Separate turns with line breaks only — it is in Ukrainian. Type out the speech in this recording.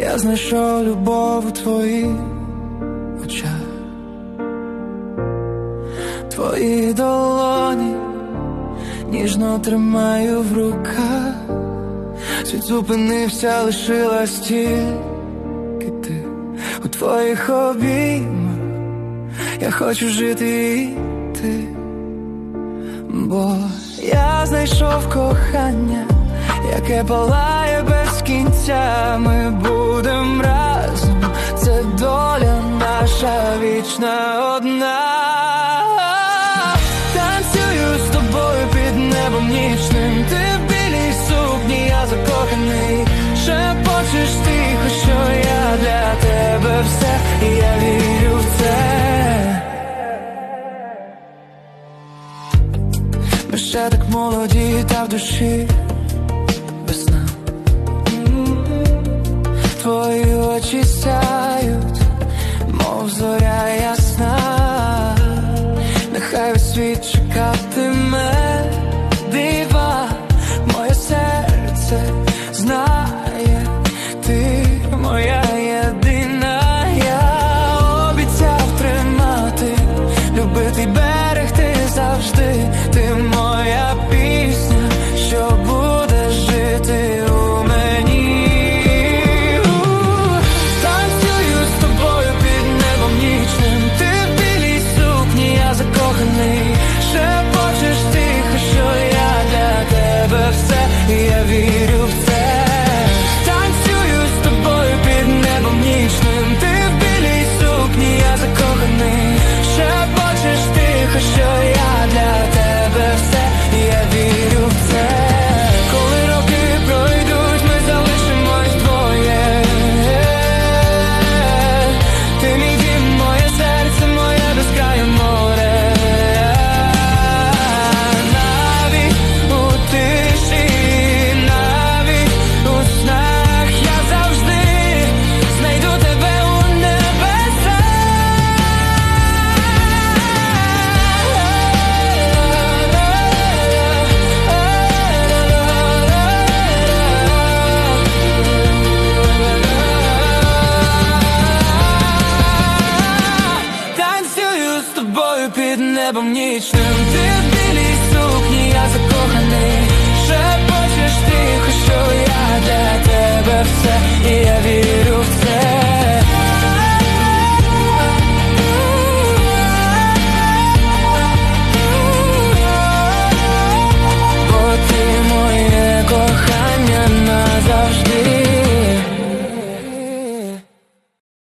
Я знайшов любов у твоїх очах, твої долоні ніжно тримаю в руках, світ зупинився, лишилась тільки ти. У твоїх обіймах. Я хочу жити і ти, бо я знайшов кохання, яке палає кінця. Ми будем разом, це доля наша вічна одна. Танцюю з тобою під небом нічним. Ти в білій сукні, я закоханий. Шепочеш тихо, що я для тебе все, і я вірю в це. Ми ще так молоді, та в душі весна. Очі сяють, мов зоря ясна. Нехай весь світ чекатиме вірю в це. Небом нічним. Ти в білій сукні, я закоханий. Шепочеш тихо, що я для тебе все. І я вірю